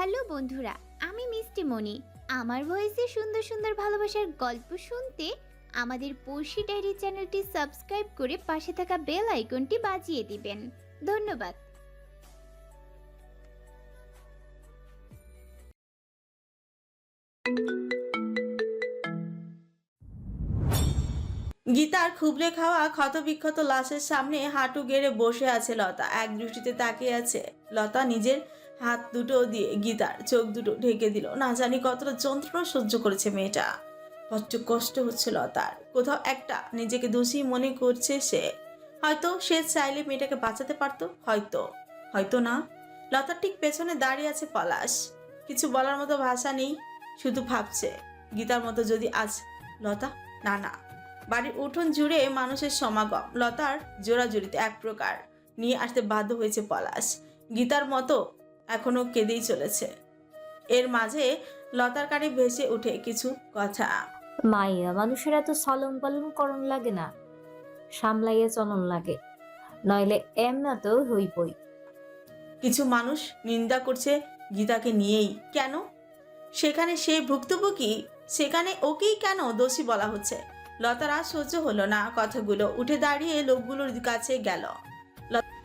Hello বন্ধুরা, আমি মিষ্টি মনি আমার ভয়েসে সুন্দর সুন্দর ভালোবাসার গল্প শুনতে আমাদের পড়শি ডায়েরি চ্যানেলটি সাবস্ক্রাইব করে পাশে থাকা বেল আইকনটি বাজিয়ে দিবেন। ধন্যবাদ। গীতার খুবলে খাওয়া ক্ষতবিক্ষত লাশের সামনে হাঁটু গেড়ে বসে আছে লতা। এক দৃষ্টিতে তাকিয়ে আছে। লতা নিজের হাত দুটো দিয়ে গীতার চোখ দুটো ঢেকে দিল। না জানি কতটা যন্ত্রণা সহ্য করেছে মেয়েটা। বড্ড কষ্ট হচ্ছে লতার। কোথাও একটা নিজেকে দোষী মনে করছে সে। হয়তো সে চাইলে মেয়েটাকে বাঁচাতে পারতো, হয়তো। হয়তো না। লতার ঠিক পেছনে দাঁড়িয়ে আছে পলাশ। কিছু বলার মতো ভাষা নেই, শুধু ভাবছে, গীতার মতো যদি আজ লতা, না না। বাড়ির উঠোন জুড়ে মানুষের সমাগম। লতার জোড়া জোড়াজুড়িতে এক প্রকার। নিয়ে আসতে বাধ্য হয়েছে পলাশ। গীতার মতো এখনও কেঁদেই চলেছে। এর মাঝে লতার কানে ভেসে উঠে কিছু কথা। মাইয়া মানুষের এত সলম পালন করণ লাগে না। সামলাইয়া চলন লাগে। নইলে এমনা তো হইবই। কিছু মানুষ নিন্দা করছে গীতাকে নিয়েই। কেন? সেখানে সে ভুক্তভোগী সেখানে ওকেই কেন দোষী বলা হচ্ছে? লতার আর সহ্য হলো না কথাগুলো। উঠে দাঁড়িয়ে লোকগুলোর কাছে গেল।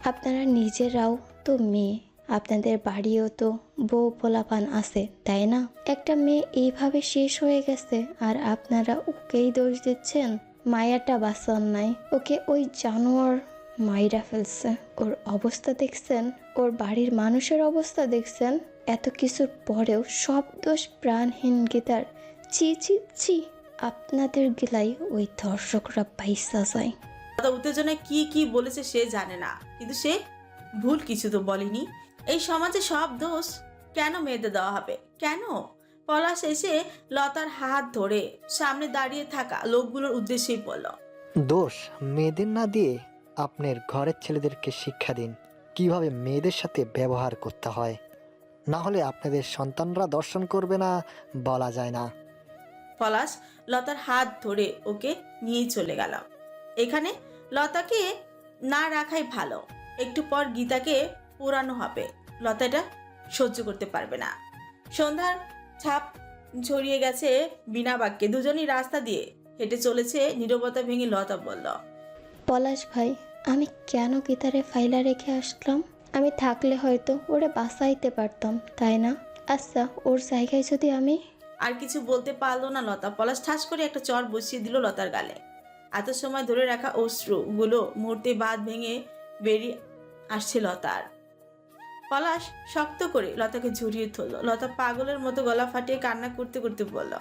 আপনারা নিজেরাও তো মেয়ে। আপনাদের বাড়িও তো বউ পোলাপান আছে, তাই না? একটা মেয়ে এইভাবে শেষ হয়ে গেছে, আর আপনারা ওকেই দোষ দিচ্ছেন? মায়াটা বাঁচান নাই। ওকে ওই জানোয়ার মাইরা ফেলছে। ওর অবস্থা দেখছেন? ওর বাড়ির মানুষের অবস্থা দেখছেন? এত কিছুর পরেও সব দোষ প্রাণহীন গীতার। চি চি চি আপনাদের গিলাই ওই দর্শকরা পাইসা যায়। লতা উত্তেজনায় কি কি বলেছে সে জানে না। কিন্তু সে ভুল কিছু তো বলেনি। এই সমাজে সব দোষ কেন মেয়েদের দেওয়া হবে? কেন? পলাশ এসে লতার হাত ধরে সামনে দাঁড়িয়ে থাকা লোকগুলোর উদ্দেশ্যেই বলল দোষ মেয়েদের না দিয়ে আপনার ঘরের ছেলেদেরকে শিক্ষা দিন। কীভাবে মেয়েদের সাথে ব্যবহার করতে হয়? না হলে আপনাদের সন্তানরা দর্শন করবে না বলা যায় না। পলাশ লতার হাত ধরে ওকে নিয়ে চলে গেল। এখানে লতাকে না রাখাই ভালো। একটু পর গীতাকে পোড়ানো হবে। লতা এটা সহ্য করতে পারবে না। সন্ধ্যার ছাপ ছড়িয়ে গেছে বিনা বাক্যে। দুজনই রাস্তা দিয়ে হেঁটে চলেছে নীরবতা ভেঙে লতা বলল পলাশ ভাই আমি কেন গীতারে ফাইলা রেখে আসলাম? আমি থাকলে হয়তো ওরে বাঁচাইতে পারতাম তাই না? আচ্ছা ওর জায়গায় যদি আমি আর কিছু বলতে পারল না লতা। পলাশ ঠাস করে একটা চর বসিয়ে দিল লতার গালে। এত সময় ধরে রাখা অশ্রুগুলো মুহূর্তে বাদ ভেঙে বেরিয়ে আসছে লতার। পলাশ শক্ত করে লতাকে জড়িয়ে ধরলো। লতা পাগলের মতো গলা ফাটিয়ে কান্না করতে করতে বলল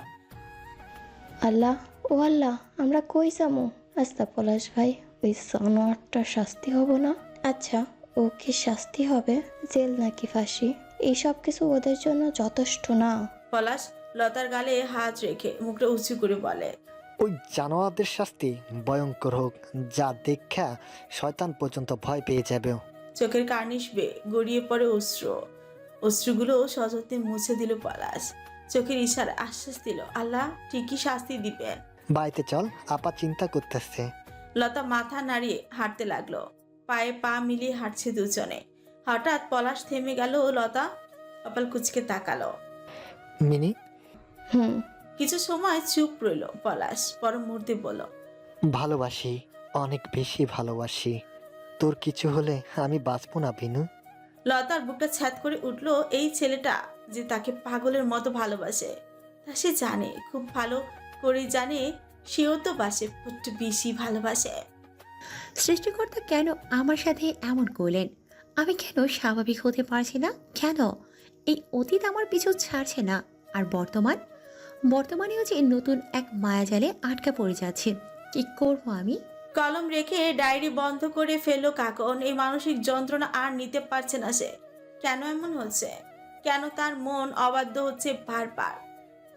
আল্লাহ ও আল্লাহ আমরা কই যাব? আচ্ছা পলাশ ভাই ওই জানোয়ারটার শাস্তি হব না? আচ্ছা। ও কি শাস্তি হবে? জেল নাকি ফাঁসি? এইসব কিছু ওদের জন্য যথেষ্ট না? পলাশ লতার গালে হাত রেখে মুখটা উঁচু করে বলে ওই জানোয়ারদের শাস্তি ভয়ঙ্কর হোক। যা দেখা শয়তান পর্যন্ত ভয় পেয়ে যাবে। চোখের কার্নিশ বেয়ে গড়িয়ে পড়ে অশ্রু। অশ্রুগুলো সযত্নে মুছে দিল পলাশ। চোখের ইশারা আশ্বাস দিল আল্লাহ ঠিকই শাস্তি দিবেন। বাড়িতে চল আপা চিন্তা করতেছে। লতা মাথা নাড়িয়ে হাঁটতে লাগল। পায়ে পা মিলিয়ে হাঁটছে দুজনে। হঠাৎ পলাশ থেমে গেল ও লতা কপাল কুচকে তাকালো। মিনি? হুম। কিছু সময় চুপ রইল পলাশ। পর মুহূর্তে বলল ভালোবাসি অনেক বেশি ভালোবাসি। তোর কিছু হলে আমি বাঁচবো না বিনু লতার বুকটা ছ্যাদ করে উঠল এই ছেলেটা যে তাকে পাগলের মতো ভালোবাসে। তা সে জানে খুব ভালো করে জানে সেও তো বাসে একটু বেশি ভালোবাসে। সৃষ্টিকর্তা কেন আমার সাথে এমন করলেন? আমি কেন স্বাভাবিক হতে পারছি না? কেন? এই অতীত আমার পিছু ছাড়ছে না। আর বর্তমান? বর্তমানেও যে নতুন এক মায়াজালে আটকা পড়ে যাচ্ছে। কি করব আমি? কলম রেখে ডায়েরি বন্ধ করে ফেলল কাকন। এই মানসিক যন্ত্রণা আর নিতে পারছে না সে। কেন এমন হচ্ছে? কেন তার মন অবাধ্য হচ্ছে বারবার?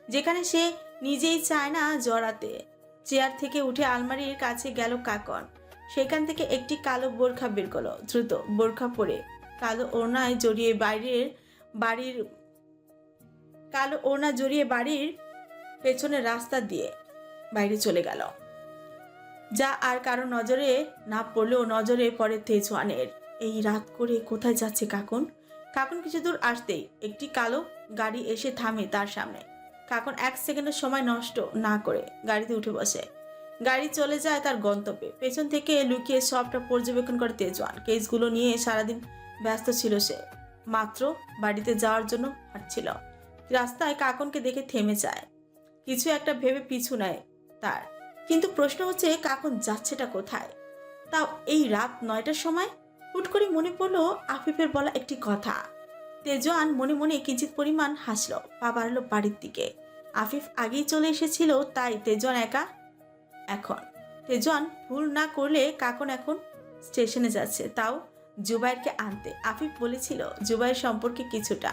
যেখানে সে নিজেই চায় না জড়াতে। চেয়ার থেকে উঠে আলমারির কাছে গেল কাকন। সেখান থেকে একটি কালো বোরখা বের করল। দ্রুত বোরখা পরে কালো ওড়নায় জড়িয়ে বাইরের বাড়ির, কালো ওড়না জড়িয়ে বাড়ির পেছনের রাস্তা দিয়ে বাইরে চলে গেল। যা আর কারও নজরে না পড়লেও নজরে পড়ে তেজওয়ানের। এই রাত করে কোথায় যাচ্ছে কাকুন? কাকুন কিছু দূর আসতেই একটি কালো গাড়ি এসে থামে তার সামনে। কাকুন এক সেকেন্ডের সময় নষ্ট না করে গাড়িতে উঠে বসে। গাড়ি চলে যায় তার গন্তব্যে। পেছন থেকে লুকিয়ে সবটা পর্যবেক্ষণ করে তেজওয়ান। কেসগুলো নিয়ে সারাদিন ব্যস্ত ছিল সে। মাত্র বাড়িতে যাওয়ার জন্য হাঁটছিল। রাস্তায় কাকনকে দেখে থেমে যায়। কিছু একটা ভেবে পিছু নেয় তার। কিন্তু প্রশ্ন হচ্ছে কাকন যাচ্ছেটা কোথায়? তাও এই রাত নয়টার সময়? হুট করে মনে পড়ল আফিফের বলা একটি কথা। তেজওয়ান মনে মনে কিঞ্চিত পরিমাণ হাসল, পা বাড়লো বাড়ির দিকে। আফিফ আগেই চলে এসেছিল, তাই তেজওয়ান একা। এখন। তেজওয়ান ভুল না করলে কাকন এখন স্টেশনে যাচ্ছে, তাও জুবাইরকে আনতে। আফিফ বলেছিল জুবাইর সম্পর্কে কিছুটা।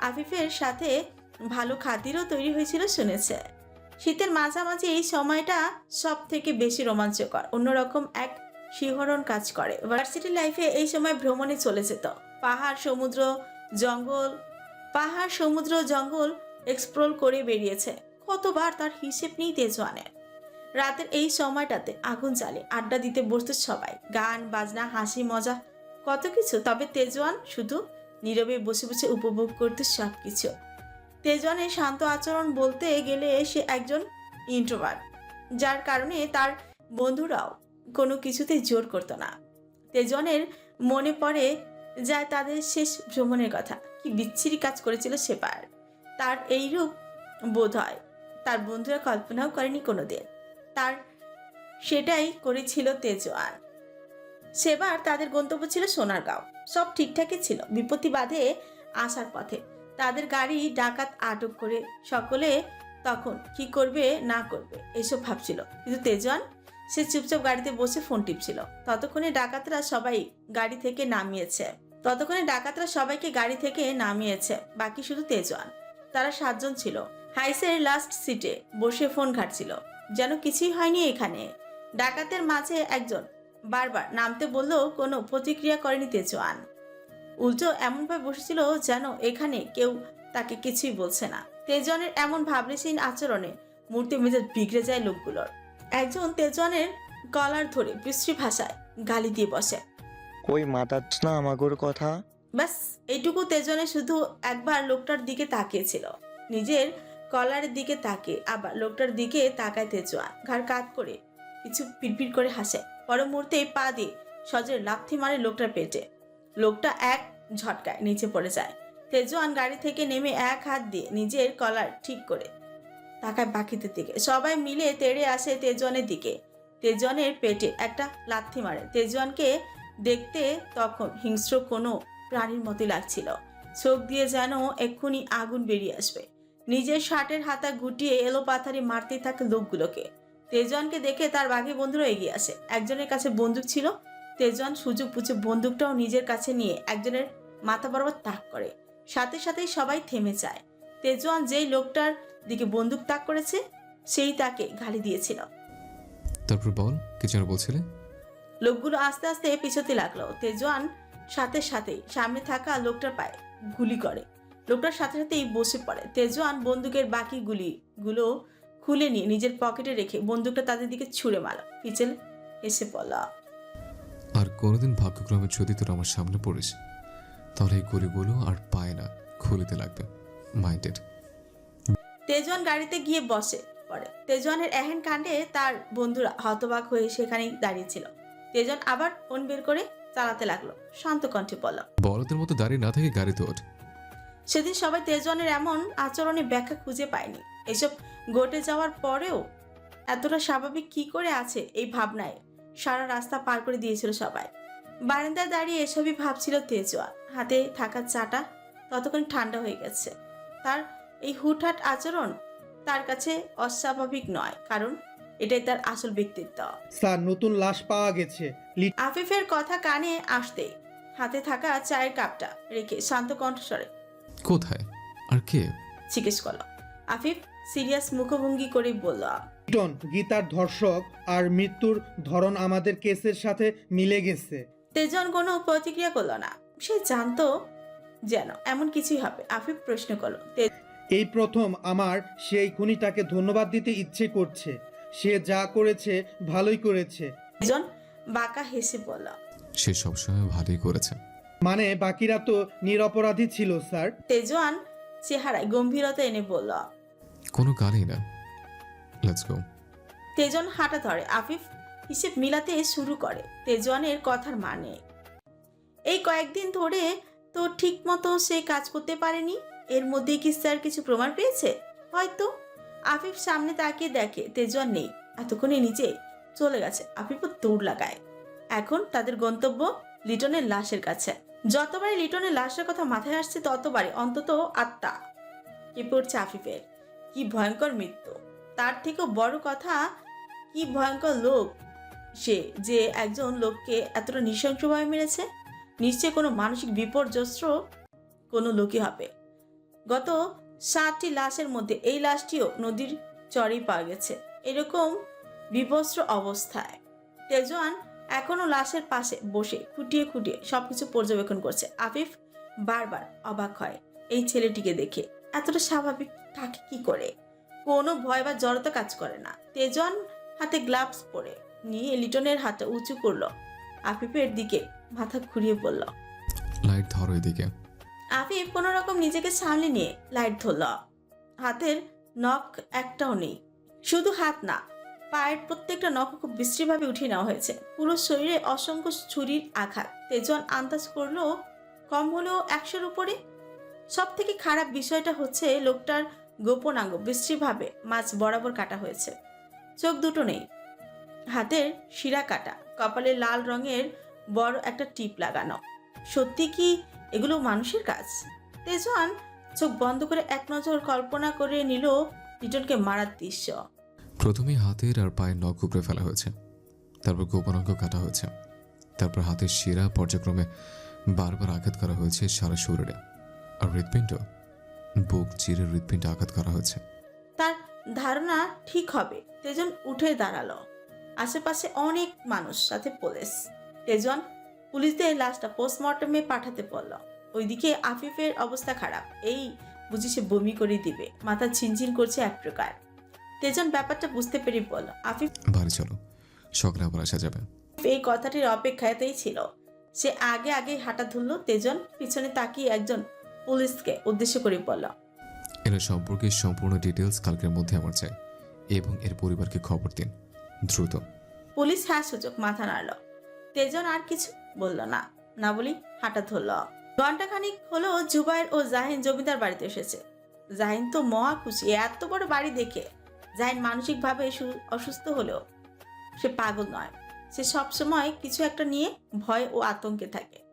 আফিফের সাথে ভালো খাতিরও তৈরি হয়েছিল, শুনেছে। শীতের মাঝামাঝি এই সময়টা সব থেকে বেশি রোমাঞ্চকর। অন্যরকম এক শিহরণ কাজ করে। ভার্সিটি লাইফে এই সময় ভ্রমণে চলে যেত। পাহাড়, সমুদ্র, জঙ্গল, পাহাড়, সমুদ্র, জঙ্গল এক্সপ্লোর করে বেরিয়েছে। কতবার তার হিসেব নেই তেজওয়ানের রাতের এই সময়টাতে আগুন জ্বালে, আড্ডা দিতে বসতো সবাই। গান, বাজনা, হাসি, মজা, কত কিছু। তবে তেজওয়ান শুধু নীরবে বসে বসে উপভোগ করতে সব কিছু তেজওয়ানের শান্ত আচরণ বলতে গেলে সে একজন ইন্ট্রোভার্ট যার কারণে তার বন্ধুরাও কোনো কিছুতে জোর করতো না। তেজনের মনে পড়ে যায় তাদের শেষ ভ্রমণের কথা, কি বিচ্ছিরি কাজ করেছিল সেবার তার এই রূপ বোধ হয়, তার বন্ধুরা কল্পনাও করেনি কোনো দিন তার সেটাই করেছিল তেজওয়ান। সেবার তাদের গন্তব্য ছিল সোনারগাঁও। সব ঠিকঠাকই ছিল, বিপত্তি বাধে আসার পথে। তাদের গাড়ি ডাকাত আটক করে সকলে তখন কি করবে, না করবে, এসব ভাবছিল। কিন্তু তেজওয়ান, সে চুপচাপ গাড়িতে বসে ফোন টিপছিল। ততক্ষণে ডাকাতরা সবাই গাড়ি থেকে নামিয়েছে। ততক্ষণে ডাকাতরা সবাইকে গাড়ি থেকে নামিয়েছে, বাকি শুধু তেজওয়ান। তারা সাতজন ছিল। হাইসের লাস্ট সিটে বসে ফোন ঘাটছিল। যেন কিছুই হয়নি এখানে। ডাকাতের মাঝে একজন বারবার নামতে বললেও কোনো প্রতিক্রিয়া করেনি তেজওয়ান। উল্টো এমনভাবে বসেছিল যেন এখানে কেউ তাকে কিছুই বলছে না। তেজওয়ানের এমন ভাবলেশীন আচরণে মূর্তি মেজাজ বিগড়ে যায় লোকগুলোর। একজন তেজওয়ানের গলার ধরে বিশ্রী ভাষায় গালি দিয়ে বসে। কই মাতাচ্ছ না আমাগোর কথা? ব্যাস এইটুকু তেজনে শুধু একবার লোকটার দিকে তাকিয়েছিল। নিজের কলারের দিকে তাকে আবার লোকটার দিকে তাকায় তেজোয়ান ঘাড় কাত করে কিছু পিটপিট করে হাসে। পর মুহূর্তে পা দিয়ে সজের লাথি মারে লোকটার পেটে। লোকটা এক ঝটকায় নিচে পড়ে যায়। তেজওয়ান গাড়ি থেকে নেমে এক হাত দিয়ে নিজের কলার ঠিক করে তাকায় বাকিদের দিকে। সবাই মিলে তেড়ে আসে তেজওয়ানের দিকে। তেজওয়ানের পেটে একটা লাথি মারে। তেজওয়ানকে দেখতে তখন হিংস্র কোনো প্রাণীর মতো লাগছিল। চোখ দিয়ে যেন এক্ষুনি আগুন বেরিয়ে আসবে। নিজের শার্টের হাতা গুটিয়ে এলো পাথারি মারতে থাকে লোকগুলোকে। তেজওয়ানকে দেখে তার বাঘি বন্ধুরা এগিয়ে আসে। একজনের কাছে বন্দুক ছিল তেজওয়ান সুযোগ পুছে বন্দুকটাও নিজের কাছে নিয়ে একজনের মাথা বরাবর তাক করে। সাথে সাথেই সবাই থেমে যায়। তেজওয়ান যেই লোকটার দিকে বন্দুক তাক করেছে সেই তাকে গালি দিয়েছিল। তারপর বল কিছু আর বলছিলে? লোকগুলো আস্তে আস্তে পিছোতে লাগল। তেজওয়ান সাথে সাথেই সামনে থাকা লোকটার পায়ে গুলি করে। লোকটার সাথে সাথেই বসে পড়ে। তেজওয়ান বন্দুকের বাকি গুলিগুলো খুলে নিয়ে নিজের পকেটে রেখে বন্দুকটা তাদের দিকে ছুঁড়ে মারল। পিছেল এসে পড়ল। আর কোনোদিন ভাগ্যক্রমে যদি তোর আমার সামনে পড়িস তাহলে এই গলিগুলো আর পায় না খুলিতে লাগবে মাইন্ডেড। তেজওয়ান গাড়িতে গিয়ে বসে পড়ে। তেজওয়ানের এহেন কাণ্ডে তার বন্ধুরা হতবাক হয়ে সেখানেই দাঁড়িয়েছিল তেজওয়ান আবার ফোন বের করে চালাতে লাগল শান্ত কণ্ঠে বলল বড়দের মতো দাঁড়িয়ে না থেকে গাড়িতে ওঠ সেদিন সবাই তেজওয়ানের এমন আচরণে ব্যাখ্যা খুঁজে পায়নি। এসব ঘটে যাওয়ার পরেও এতটা স্বাভাবিক কি করে আছে এই ভাবনায়? সারা রাস্তা পার করে দিয়েছিল সবাই। বারান্দায় দাঁড়িয়ে এসবই ভাবছিল তেজওয়ান হাতে থাকা চাটা ততক্ষণ ঠান্ডা হয়ে গেছে। তার এই হুটহাট আচরণ তার কাছে অস্বাভাবিক নয় কারণ এটাই তার আসল ব্যক্তিত্ব। স্যার নতুন লাশ পাওয়া গেছে। আফিফের কথা কানে আসতে হাতে থাকা চায়ের কাপটা রেখে শান্ত কণ্ঠস্বরে কোথায়? আর কে? জিজ্ঞেস করল। আফিফ সিরিয়াস মুখভঙ্গি করে বলল লিটন গীতার ধর্ষক আর মৃত্যুর ধরন আমাদের কেসের সাথে মিলে গেছে। তেজন কোনো প্রতিক্রিয়া করল না। সে জানতো যেন এমন কিছুই হবে। আফিফ প্রশ্ন করল এই প্রথম আমার সেই খুনিটাকে ধন্যবাদ দিতে ইচ্ছে করছে। সে যা করেছে ভালোই করেছে। তেজন বাঁকা হেসে বলল সে সবসময় ভালোই করেছে। মানে বাকিরা তো নিরপরাধী ছিল স্যার। তেজওয়ান চেহারায় গম্ভীরতা এনে বলল কোনো কালই না। লেটস গো তেজন হাঁটা ধরে। আফিফ হিসেব মিলাতে শুরু করে। তেজওয়ানের কথার মানে? এই কয়েকদিন ধরে তো ঠিক মতো সে কাজ করতে পারেনি। এর মধ্যে কি স্যার কিছু প্রমাণ পেয়েছে? হয়তো। আফিফ সামনে তাকিয়ে দেখে তেজওয়ান নেই। এতক্ষণে নিচে চলে গেছে আফিফও দৌড় লাগায়। এখন তাদের গন্তব্য লিটনের লাশের কাছে। যতবারই লিটনের লাশের কথা মাথায় আসছে, ততবারই অন্তত আত্মা। কি পড়ছে আফিফের কি ভয়ঙ্কর মৃত্যু। তার থেকেও বড় কথা, কি ভয়ঙ্কর লোক সে যে একজন লোককে এতটা নৃশংসভাবে মেরেছে। নিশ্চয় কোনো মানসিক বিপর্যস্ত কোনো লোকই হবে। গত সাতটি লাশের মধ্যে এই লাশটিও নদীর চরেই পাওয়া গেছে। এরকম বিবস্ত্র অবস্থায় তেজওয়ান এখনও লাশের পাশে বসে খুঁটিয়ে খুঁটিয়ে সবকিছু পর্যবেক্ষণ করছে। আফিফ বারবার অবাক হয়, এই ছেলেটিকে দেখে। এতটা স্বাভাবিক থাকে কি করে? কোনো ভয় বা জড়তা কাজ করে না। তেজন হাতে গ্লাভস পরে নিয়ে লিটনের হাতটা উঁচু করল। আফিফের দিকে মাথা ঘুরিয়ে বলল লাইট ধরো এদিকে। আফিফ কোনো রকম নিজেকে সামলে নিয়ে লাইট ধরল। হাতের নখ একটাও নেই শুধু হাত না পায়ের প্রত্যেকটা নখ খুব বিশ্রীভাবে উঠিয়ে নেওয়া হয়েছে। পুরো শরীরে অসংখ্য ছুরির আঘাত। তেজন আন্দাজ করল কম হলেও একশোর উপরে সব থেকে খারাপ বিষয়টা হচ্ছে লোকটার গোপনাঙ্গ বিশ্রীভাবে মাছ বরাবর কাটা হয়েছে। চোখ দুটো নেই। হাতের শিরা কাটা, কপালে লাল রঙের বড় একটা টিপ লাগানো। সত্যি কি এগুলো মানুষের কাজ? তেজওয়ান চোখ বন্ধ করে এক নজর কল্পনা করে নিল লিটনকে মারার দৃশ্য। প্রথমে হাতের আর পায়ের নখ উপড়ে ফেলা হয়েছে। তারপর গোপনাঙ্গ কাটা হয়েছে। তারপর হাতের শিরা পর্যায়ক্রমে বারবার আঘাত করা হয়েছে সারা শরীরে। আর হৃৎপিণ্ড বুক চিরে হৃৎপিণ্ডে আঘাত করা হয়েছে। তার ধারণা ঠিক হবে। তেজন উঠে দাঁড়াল। আশেপাশে অনেক মানুষ সাথে পুলিশ। তেজন পুলিশদের লাশটা পোস্টমর্টমে পাঠাতে বলল ওইদিকে আফিফের অবস্থা খারাপ। এই বুঝি সে বমি করে দিবে। মাথা ঝিনঝিন করছে এক প্রকার। তেজন ব্যাপারটা বুঝতে পেরে বলল আফিফ বাড়ি চলো। সকালে আবার আসা যাবে। এই কথাটির অপেক্ষাতেই ছিল। সে আগে আগে হাঁটা ধরল। তেজন পিছনে তাকিয়ে একজন পুলিশকে উদ্দেশ্য করে বলল। এর সম্পর্কে সম্পূর্ণ ডিটেলস কালকের মধ্যে আমার চাই এবং এর পরিবারকে খবর দিন। দ্রুত। পুলিশ হ্যাঁ সুযোগ মাথা নাড়ল। তেজন আর কিছু বলল না। না বলি হাঁটা ধরল। ঘন্টাখানিক হলো জুবাইর ও জাহিন জমিদার বাড়িতে এসেছে। জাহিন তো মহা খুশি। এত বড় বাড়ি দেখে জাহিন মানসিকভাবে অসুস্থ হলেও সে পাগল নয়। সে সবসময় কিছু একটা নিয়ে ভয় ও আতঙ্কে থাকে।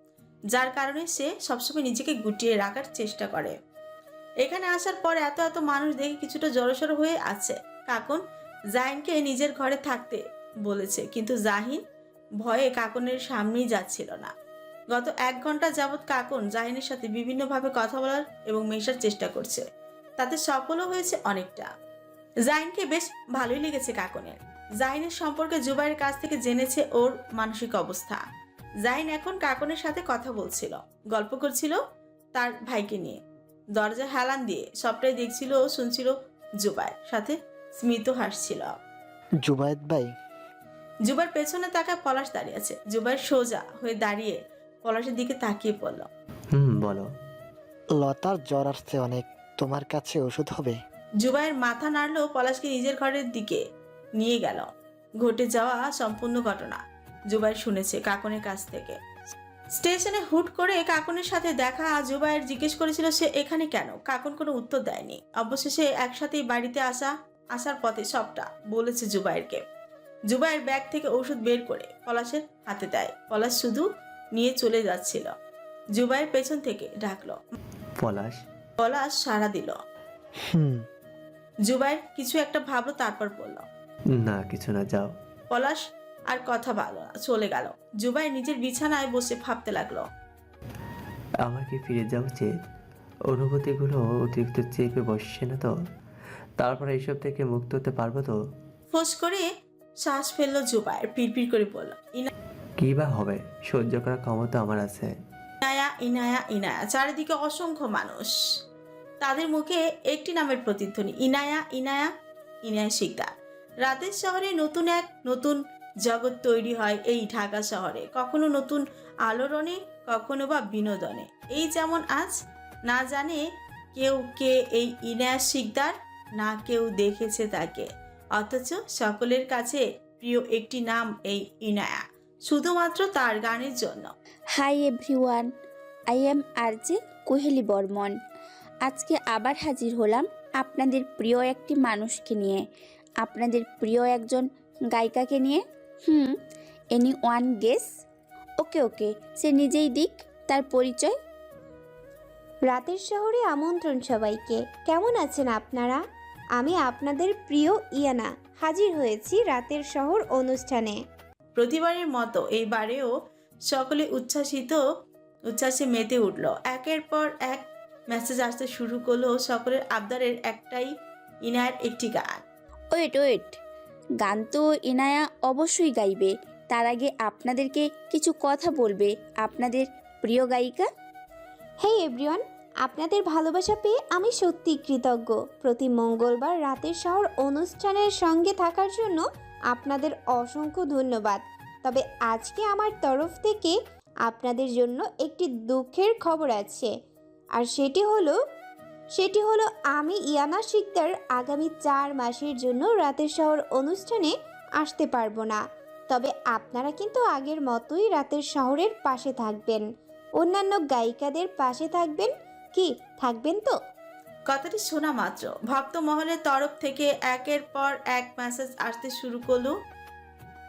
যার কারণে সে সবসময় নিজেকে গুটিয়ে রাখার চেষ্টা করে। এখানে আসার পর এত এত মানুষ দেখে কিছুটা জড়সড় হয়ে আছে। কাকুন, জাহিনকে নিজের ঘরে থাকতে বলেছে, কিন্তু জাহিন ভয়ে কাকনের সামনেই যাচ্ছিল না। গত এক ঘণ্টা যাবৎ কাকন জাহিনের সাথে বিভিন্নভাবে কথা বলার এবং মেশার চেষ্টা করছে। তাতে সফলও হয়েছে অনেকটা। জাহিনকে বেশ ভালোই লেগেছে কাকনের। জাহিনের সম্পর্কে জুবাইয়ের কাছ থেকে জেনেছে ওর মানসিক অবস্থা। জাহিন এখন কাকনের সাথে কথা বলছিল। গল্প করছিল তার ভাইকে নিয়ে। দরজা হেলান দিয়ে সবটাই দেখছিল ও শুনছিল জুবাইয়ের সাথে স্মিত হাসছিল। জুবায়েদ ভাই? জুবার পেছনে তাকায় পলাশ দাঁড়িয়ে আছে। জুবাইর সোজা হয়ে দাঁড়িয়ে পলাশের দিকে তাকিয়ে পড়ল। হুম বলো। লতার জ্বর আসছে অনেক তোমার কাছে ওষুধ হবে? জুবাইয়ের মাথা নাড়লো পলাশকে নিজের ঘরের দিকে নিয়ে গেল। ঘটে যাওয়া সম্পূর্ণ ঘটনা। জুবাইর শুনেছে কাকনের কাছ থেকে। স্টেশনে হুট করে কাকনের সাথে দেখা জুবাইর জিজ্ঞেস করেছিল সে এখানে কেন? কাকন কোনো উত্তর দেয়নি। অবশেষে একসাথেই বাড়িতে আসা আসার পথে সবটা বলেছে জুবাইরকে। জুবাইর ব্যাগ থেকে ওষুধ বের করে পলাশের হাতে দেয়। পলাশ শুধু নিয়ে চলে যাচ্ছিল। জুবাইর পেছন থেকে ডাকলো। পলাশ? পলাশ সাড়া দিল। হুম। জুবাইর কিছু একটা ভাবলো তারপর বলল না কিছু না যাও। পলাশ আর কথা না চলে গেল। জুবাই নিজের বিছানায় বসে ভাবতে লাগল। আমার কি ফিরে যাওয়া উচিত অনুভূতিগুলো অতিরিক্ত চেপে বসছে না তো? তারপর এইসব থেকে মুক্ত হতে পারব তো? ফোঁস করে শ্বাস ফেলল জুবাইর পিড়পিড় করে বলল কি বা হবে? সহ্য করার ক্ষমতা আমার আছে। ইনায়া ইনায়া ইনায়া চারিদিকে অসংখ্য মানুষ। তাদের মুখে একটি নামের প্রতিধ্বনি ইনায়া ইনায়া ইনায়া শিকদার। রাতের শহরে নতুন এক নতুন জগৎ তৈরি হয় এই ঢাকা শহরে। কখনো নতুন আলোড়নে, কখনো বা বিনোদনে। এই যেমন আজ, না জানে কেউ কে এই ইনায়া শিকদার, না কেউ দেখেছে তাকে। অথচ সকলের কাছে প্রিয় একটি নাম এই ইনায়া। শুধুমাত্র তার গানের জন্য। Hi everyone, I am RJ Koheli Barman. আজকে আবার হাজির হলাম আপনাদের প্রিয় একটি মানুষকে নিয়ে। আপনাদের প্রিয় একজন গায়িকাকে নিয়ে hmm anyone guess okay okay সে নিজেই দিক তার পরিচয়? রাতের শহরে আমন্ত্রণ সবাইকে। কেমন আছেন আপনারা? আমি আপনাদের প্রিয় ইয়ানা হাজির হয়েছি রাতের শহর অনুষ্ঠানে। প্রতিবারের মতো এইবারেও সকলে উচ্ছ্বাসিত উচ্ছ্বাসে মেতে উঠল। একের পর এক মেসেজ আসতে শুরু করল সকলের আবদারের একটাই ইনায়ের একটি গান। ওয়েট ওয়েট গান তো এনায়া অবশ্যই গাইবে। তার আগে আপনাদেরকে কিছু কথা বলবে আপনাদের প্রিয় গায়িকা। হে এভরিওয়ান, আপনাদের ভালোবাসা পেয়ে আমি সত্যি কৃতজ্ঞ। প্রতি মঙ্গলবার রাতের শহর অনুষ্ঠানের সঙ্গে থাকার জন্য আপনাদের অসংখ্য ধন্যবাদ। তবে আজকে আমার তরফ থেকে আপনাদের জন্য একটি দুঃখের খবর আছে। আর সেটি হলো সেটি হলো আমি ইয়ানা শিকদার আগামী চার মাসের জন্য রাতের শহর অনুষ্ঠানে আসতে পারব না। তবে আপনারা কিন্তু আগের মতোই রাতের শহরের পাশে থাকবেন। অন্যান্য গায়িকাদের পাশে থাকবেন কি? থাকবেন তো? কথাটি শোনা মাত্র। ভক্ত মহলের তরফ থেকে একের পর এক মেসেজ আসতে শুরু করল।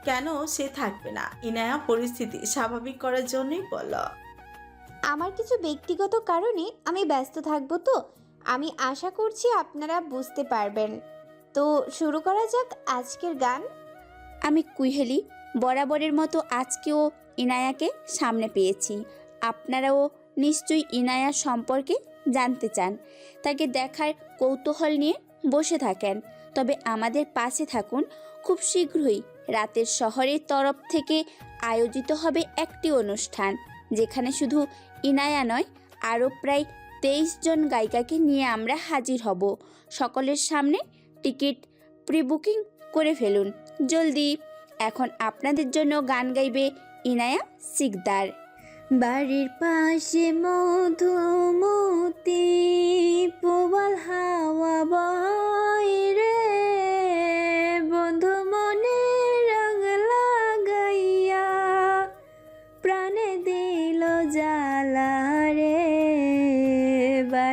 কেন সে থাকবে না? ইনায়া পরিস্থিতি স্বাভাবিক করার জন্যই বলল। আমার কিছু ব্যক্তিগত কারণে আমি ব্যস্ত থাকব তো আমি আশা করছি আপনারা বুঝতে পারবেন। তো শুরু করা যাক আজকের গান। আমি কুইহেলি বরাবরের মতো আজকেও ইনায়াকে সামনে পেয়েছি। আপনারাও নিশ্চয়ই ইনায়া সম্পর্কে জানতে চান। তাকে দেখার কৌতূহল নিয়ে বসে থাকেন। তবে আমাদের পাশে থাকুন খুব শীঘ্রই। রাতের শহরের তরফ থেকে আয়োজিত হবে একটি অনুষ্ঠান, যেখানে শুধু ইনায়া নয়, আরও প্রায় তেইশ জন গায়িকাকে নিয়ে আমরা হাজির হব। সকলের সামনে টিকিট প্রি বুকিং করে ফেলুন। জলদি। এখন আপনাদের জন্য গান গাইবে ইনায়া সিকদার। বাড়ির পাশে মধুমতি প্রবল হাওয়া বাইরে বন্ধু মনে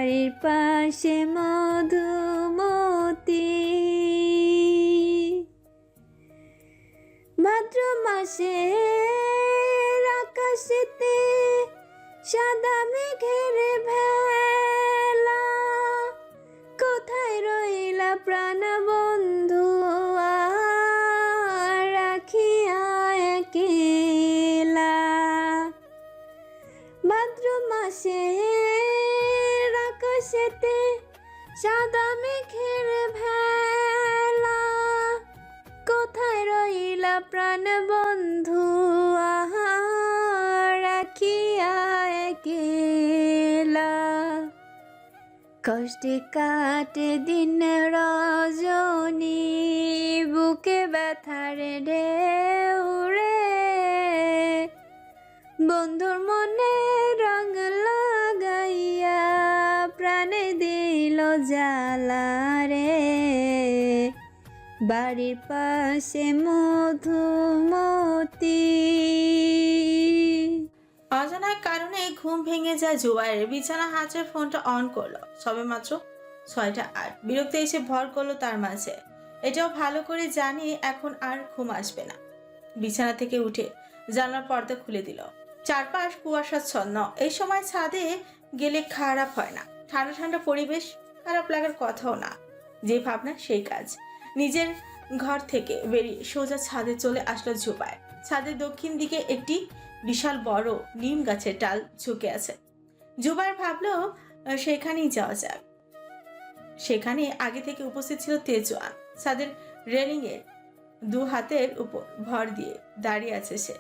বাড়ির পাশে মধুমতি। ভাদ্র মাসে আকাশেতে সাদা মেঘের ভেলা সাদা মেঘের ভেলা। কোথায় রইলা প্রাণ বন্ধু আহা রাখিয়া একেলা। কষ্টে কাটে দিন রজনী, বুকে ব্যথার ঢেউ রে বন্ধুর বাড়ির পাশে মধুমতি। অজানার কারণে ঘুম ভেঙে যায় জুবাইয়ের। বিছানা হাতে ফোনটা অন করল। সবে মাত্র ছয়টা আট। বিরক্তি এসে ভর করল তার মাঝে। এটাও ভালো করে জানি এখন আর ঘুম আসবে না। বিছানা থেকে উঠে জানলার পর্দা খুলে দিল। চারপাশ কুয়াশাচ্ছন্ন এই সময় ছাদে গেলে খারাপ হয় না। ঠান্ডা ঠান্ডা পরিবেশ, খারাপ লাগার কথাও না। যে ভাবনা, সেই কাজ। নিজের ঘর থেকে বেরিয়ে সোজা ছাদে চলে আসলো ঝোপায়। ছাদের দক্ষিণ দিকে একটি বিশাল বড় নিম গাছের ডাল ঝুঁকে আছে। জুবাই ভাবলো সেখানেই যাওয়া যাক। সেখানে আগে থেকে উপস্থিত ছিল তেজোয়ান। ছাদের এর দু হাতের উপর ভর দিয়ে দাঁড়িয়ে আছে সে।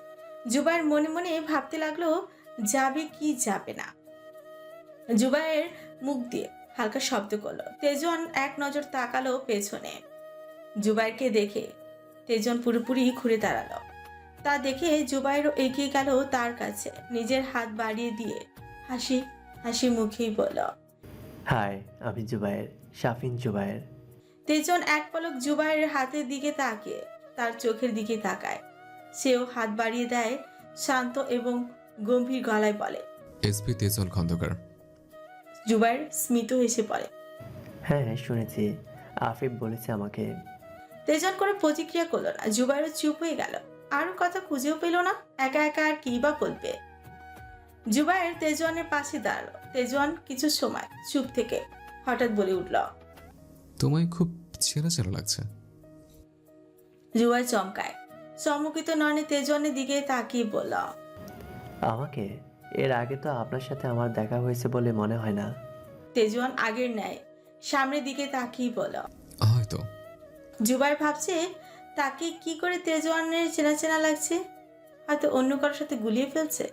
জুবাইয়ের মনে মনে ভাবতে লাগল, যাবে কি যাবে না। জুবাইয়ের মুখ দিয়ে হালকা শব্দ করল। তেজন এক নজর তাকালো পেছনে। জুবাইরকে দেখে তেজন পুরোপুরি ঘুরে দাঁড়াল। তা দেখে জুবাইরও এগিয়ে গেল তার কাছে। নিজের হাত বাড়িয়ে দিয়ে হাসি হাসি মুখেই বলল হাই আমি জুবায়ের শাফিন জুবায়ের তেজন এক পলক জুবাইরের হাতের দিকে তাকিয়ে তার চোখের দিকে তাকায়। সেও হাত বাড়িয়ে দেয় শান্ত এবং গম্ভীর গলায় বলে এসপি তেজন খন্দকার। জুবাইর স্মিত হেসে পড়ে হ্যাঁ শুনেছি। আফিফ বলেছে আমাকে তেজন করে প্রতিক্রিয়া করল না। জুবাইরও চুপ হয়ে গেল। আর কথা খুঁজেও পেল না একা একা আর কি বা বলবে জুবাইর তেজওয়ানের পাশে দাঁড়াল। তেজওয়ান কিছু সময় চুপ থেকে হঠাৎ বলে উঠল তোমায় খুব চেনা চেনা লাগছে। জুবাই চমকায়। চমকিত নয়নে তেজওয়ানের দিকে তাকিয়ে বলল আমাকে এর আগে তো আপনার সাথে আমার দেখা হয়েছে বলে মনে হয় না। তেজওয়ান আগের ন্যায় সামনের দিকে তাকিয়ে বলল হয়তো। জুবাইর ভাবছে তাকে কি করে তেজওয়ানের চেনা চেনা লাগছে হয়তো অন্য কারোর সাথে গুলিয়ে ফেলছে।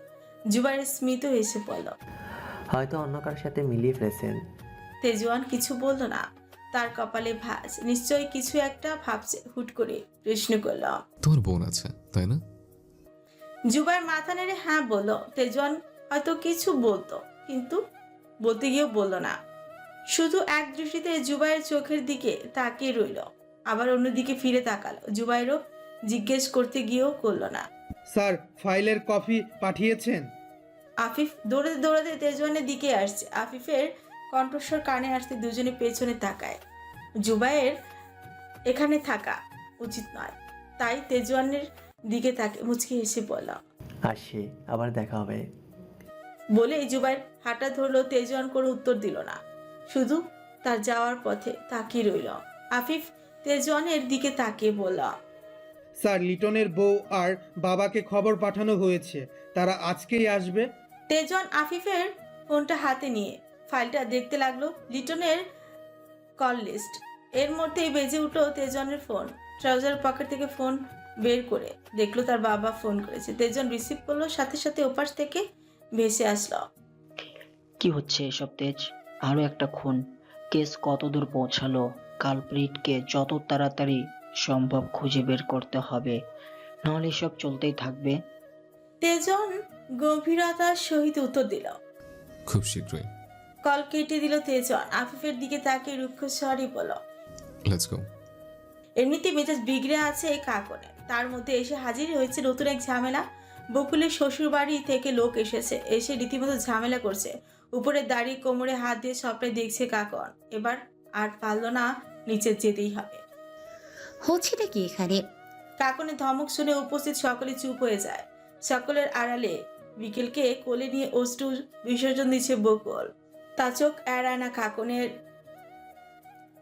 জুবাইয়ের স্মিত হেসে পড়ল। হয়তো অন্য কারোর সাথে মিলিয়ে ফেলেছেন। তেজওয়ান কিছু বলল না। তার কপালে ভাঁজ। নিশ্চয়ই কিছু একটা ভাবছে হুট করে প্রশ্ন করল। তোমার বোন আছে তাই না? জুবাইর মাথা নেড়ে হ্যাঁ বলল। তেজওয়ান হয়তো কিছু বলতো কিন্তু বলতে গিয়েও বলল না। শুধু এক দৃষ্টিতে জুবাইয়ের চোখের দিকে তাকিয়ে রইল। আবার অন্যদিকে ফিরে তাকালো। জুবাইরও জিজ্ঞেস করতে গিয়েও করল না। স্যার ফাইলের কপি পাঠিয়েছেন। আফিফ দৌড়াতে দৌড়াতে তেজওয়ানের দিকে আসছে। আফিফের কণ্ঠস্বর কানে আসতে দুজনে পেছনে তাকায়। জুবাইয়ের এখানে থাকা উচিত নয়। তাই তেজওয়ানের দিকে তাকে মুচকি হেসে বলল আসি আবার দেখা হবে। বলে জুবাইর হাঁটা ধরলো। তেজওয়ান কোনো উত্তর দিল না। শুধু তার যাওয়ার পথে তাকিয়ে রইল। আফিফ তেজওয়ানের দিকে তাকিয়ে বলল স্যার লিটনের বউ আর বাবাকে খবর পাঠানো হয়েছে। তারা আজকেই আসবে। তেজন আফিফের ফোনটা হাতে নিয়ে ফাইলটা দেখতে লাগল লিটনের কল লিস্ট। এর মধ্যেই বেজে উঠল তেজনের ফোন। ট্রাউজার পকেট থেকে ফোন বের করে দেখল তার বাবা ফোন করেছে। তেজন রিসিভ করল সাথে সাথে ওপাশ থেকে ভেসে আসলো। কি হচ্ছে এসব তেজ? আরও একটা খুন। কেস কতদূর পৌঁছালো? কালপ্রিটকে যত তাড়াতাড়ি সম্ভব খুঁজে বের করতে হবে। নাহলে সব চলতেই থাকবে। তেজন গভীরতার সহিত উত্তর দিল। খুব শীঘ্রই। কল কেটে দিল তেজন। আফিফের দিকে তাকিয়ে রুক্ষ সরি বলো লেটস গো এমনিতে মেজাজ বিগড়ে আছে এই কাকনে। তার মধ্যে এসে হাজির হয়েছে নতুন এক ঝামেলা। বকুলের শ্বশুর বাড়ি থেকে লোক এসেছে। এসে রীতিমতো ঝামেলা করছে। উপরে দাড়ি কোমরে হাত দিয়ে সবটাই দেখছে কাকন। এবার আর পারল না নিচে যেতেই হবে। হচ্ছেটা কি এখানে? কাকনের ধমক শুনে উপস্থিত সকলে চুপ হয়ে যায়। সকলের আড়ালে বিকেলকে কোলে নিয়ে অষ্টু বিসর্জন দিচ্ছে বকুল। তা চোখ এড়ায় না কাকনের।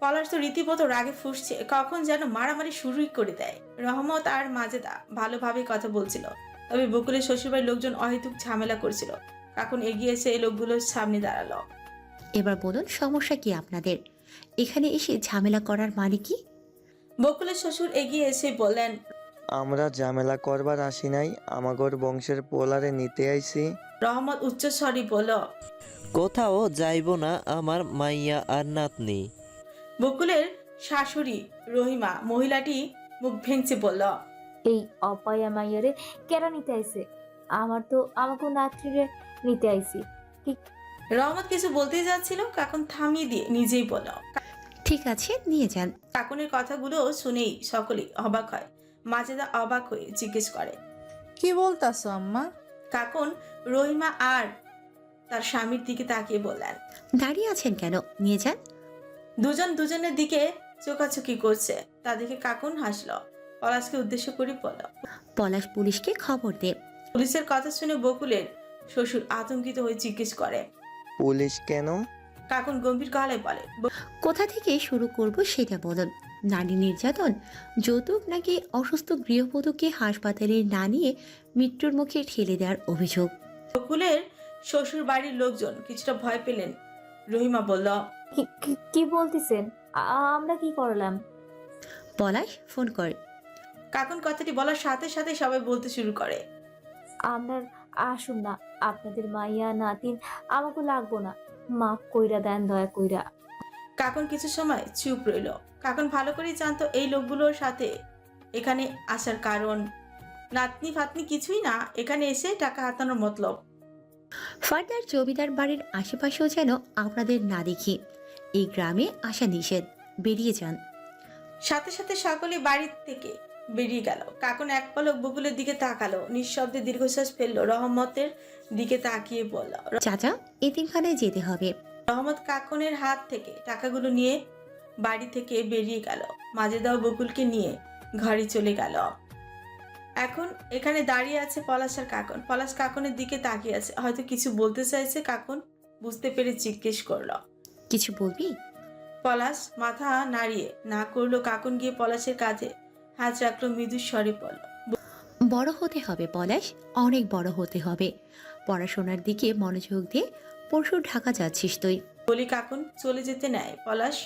পলাশ তো রীতিমতো রাগে ফুসছে কখন যেন মারামারি শুরুই করে দেয়। রহমত আর মাজেদা ভালোভাবে কথা বলছিল তবে বকুলের শ্বশুরবাড়ির লোকজন অহেতুক ঝামেলা করছিল। কাকুন এগিয়ে এসে এই লোকগুলোর সামনে দাঁড়াল। এবার বলুন সমস্যা কি আপনাদের? এখানে এসে ঝামেলা করার মানে কি? বকুলের শ্বশুর এগিয়ে এসে বললেন আমরা ঝামেলা করবার আসি নাই আমাগর বংশের পোলারে নিতে আইছি। রহমত উচ্চস্বরী বলল কোথাও যাইব না আমার মাইয়া আর নাতনি। বকুলের শাশুড়ি রহিমা মহিলাটি মুখ ভেঙচে বলল এই অপায়া মাইয়ারে কেরা নিতে আইছে? আমার তো আমাকে নাত্রিরে নিতে আইছি। রহমত কিছু বলতেই যাচ্ছিল কাকুন থামিয়ে দিয়ে নিজেই বলল ঠিক আছে নিয়ে যান। কাকুনের কথাগুলো শুনেই সকলেই অবাক হয়। মাজেদা অবাক হয়ে জিজ্ঞেস করে কি বলতাছো আম্মা? কাকুন রহিমা আর তার স্বামীর দিকে তাকিয়ে বললেন দাঁড়িয়ে আছেন কেন? নিয়ে যান। দুজন দুজনের দিকে চোখাচোখি করছে। তা দেখে কাকুন হাসলো পলাশকে উদ্দেশ্য করে বলল পলাশ পুলিশকে খবর দে। পুলিশের কথা শুনে বকুলের শ্বশুর আতঙ্কিত হয়ে জিজ্ঞেস করে পুলিশ কেন? কাকুন গম্ভীর গলায় বলে কোথা থেকে শুরু করব সেটা বলুন। নারী নির্যাতন যৌতুক নাকি অসুস্থ গৃহবধূকে হাসপাতালে না নিয়ে মৃত্যুর মুখে ঠেলে দেওয়ার অভিযোগ? বকুলের শ্বশুর বাড়ির লোকজন কিছুটা ভয় পেলেন। রহিমা বলল কি- কি- কি বলতেছেন? আ- আমরা কি করলাম? পলাশ ফোন কর। কাকুন কথাটি বলার সাথে সাথে সবাই বলতে শুরু করে। আপনার আসুন না। আপনাদের মাইয়া নাতিন আমাকে লাগবো না। মাফ কইরা দেন দয়া কইরা। কাকুন কিছু সময় চুপ রইল। কাকুন ভালো করেই জানতো এই লোকগুলোর সাথে এখানে আসার কারণ। নাতনি ফাতনি কিছুই না এখানে এসে টাকা হাতানোর মতলব। ফার্দার জমিদার বাড়ির আশেপাশেও যেন আপনাদের না দেখি। এই গ্রামে আসা নিষেধ বেরিয়ে যান। সাথে সাথে সকলে বাড়ির থেকে বেরিয়ে গেল। কাকুন এক পলক বকুলের দিকে তাকালো নিঃশব্দে দীর্ঘশ্বাস ফেলল রহমতের দিকে তাকিয়ে বলল চাচা এতিমখানায় যেতে হবে। রহমত কাকনের হাত থেকে টাকাগুলো নিয়ে বাড়ি থেকে বেরিয়ে গেল। মাজেদা ও বকুলকে নিয়ে ঘরে চলে গেল। এখন এখানে দাঁড়িয়ে আছে পলাশ আর কাকন। পলাশ কাকনের দিকে তাকিয়ে আছে। হয়তো কিছু বলতে চাইছে কাকন বুঝতে পেরে জিজ্ঞেস করল কিছু বলবি? পলাশ মাথা নাড়িয়ে না করল কাকন গিয়ে পলাশের কাঁধে হাত রাখল মৃদু স্বরে পড়ল বড় হতে হবে পলাশ অনেক বড় হতে হবে। পড়াশোনার দিকে মনোযোগ দিয়ে পরশু ঢাকা যাচ্ছিস তুই। বলি কাকুন চলে যেতে নেয় পলাশ?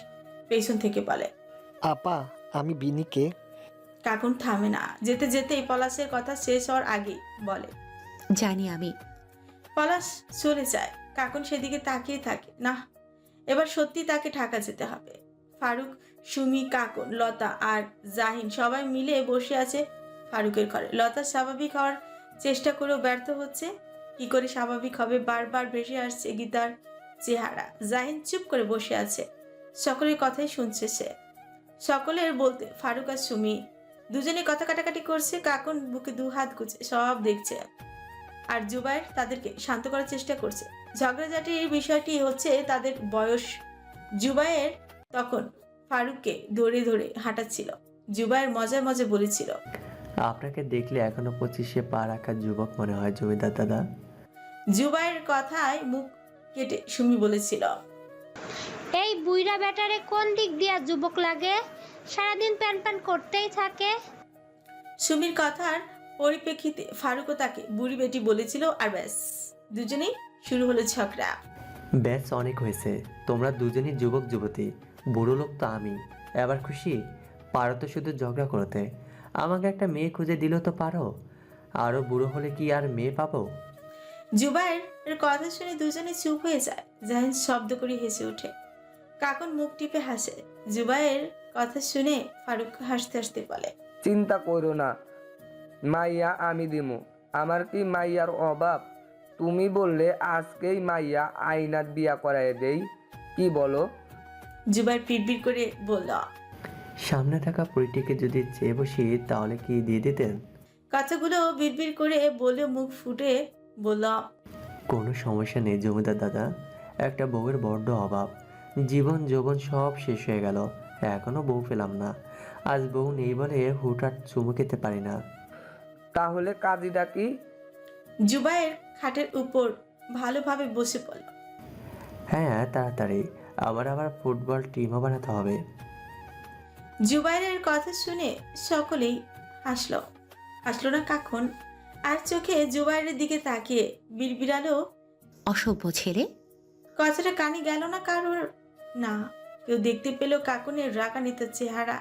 পেছন থেকে বলে। আপা আমি বিনিকে কাকুন থামে না। যেতে যেতেই পলাশের কথা শেষ হওয়ার আগে বলে। জানি আমি। পলাশ চলে যায়। কাকুন সেদিকে তাকিয়ে থাকে। না এবার সত্যি তাকে ঢাকা যেতে হবে। ফারুক সুমি, কাকুন, লতা আর জাহিন সবাই মিলে বসে আছে ফারুকের ঘরে। লতা স্বাভাবিক হওয়ার চেষ্টা করেও ব্যর্থ হচ্ছে। কি করে স্বাভাবিক হবে? বারবার ভেসে আসছে গীতার চেহারা। জাহিন চুপ করে বসে আছে। সকলের কথাই শুনছে সে। সকলের বলতে ফারুক আর সুমি দুজনে কথা কাটাকাটি করছে, কাকুন বুকে দু হাত গুছে, সব দেখছে। আর জুবাইর তাদেরকে শান্ত করার চেষ্টা করছে। ঝগড়াঝাটির বিষয়টি হচ্ছে তাদের বয়স। জুবাইয়ের তখন ফারুককে ধরে ধরে হাঁটাচ্ছিল। জুবাইর মজায় মজা বলেছিল আপনাকে দেখলে এখনও পঁচিশে পা রাখা যুবক মনে হয় জমিদার দাদা। জুবাইয়ের কথায় মুখ কেটে সুমি বলেছিল এই বুইরা ব্যাটারে কোন দিক দিয়া যুবক লাগে? সারাদিন প্যান প্যান করতেই থাকে। সুমির কথার পরিপ্রেক্ষিতে ফারুকও তাকে বুড়ি বেটি বলেছিল আর ব্যাস দুজনেই শুরু হলো ঝগড়া। ব্যাস অনেক হয়েছে। তোমরা দুজনই যুবক যুবতী বুড়ো লোক তো আমি। এবার খুশি? পারো তো শুধু ঝগড়া করতে। আমাকে একটা মেয়ে খুঁজে দিলেও তো পারো। আরও বুড়ো হলে কি আর মেয়ে পাবো? জুবাইয়ের কথা শুনে দুজনে চুপ হয়ে যায় জাহিন শব্দ করে হেসে ওঠে। কাকুন মুখ টিপে হাসে। জুবাইয়ের কথা শুনে ফারুক হাসতে হাসতে বলে চিন্তা করো না মাইয়া আমি দিমু। আমার কি মাইয়ার অভাব? তুমি বললে আজকেই মাইয়া আইনাত বিয়া করাই দেই। কি বলো? জুবাইর পিটপিট করে বলল সামনে থাকা পরিটিকে যদি চেয়ে বসি তাহলে কি দিয়ে দিতেন? কথাগুলো বিড়বিড় করে বলে মুখ ফুটে বলল কোনো সমস্যা নেই জমিদার দাদা। একটা বউয়ের বড্ড অভাব। জীবন যৌবন সব শেষ হয়ে গেল। এখনও বউ পেলাম না। আজ বউ নেই বলে হুটহাট চুমু খেতে পারি না। তাহলে কাজীটা কি? জুবাইয়ের খাটের উপর ভালোভাবে বসে পড়ল। হ্যাঁ তাড়াতাড়ি। আবার আবার ফুটবল টিমও বানাতে হবে। জুবাইরের কথা শুনে সকলেই হাসলো। হাসলো না কাখন আর চোখে জুবাইরের দিকে তাকিয়ে বিড়বিড়ালো অসভ্য ছেলে? কথাটা কানে গেল না কারোর না কেউ দেখতে পেল কাকুনের রাগানিত চেহারা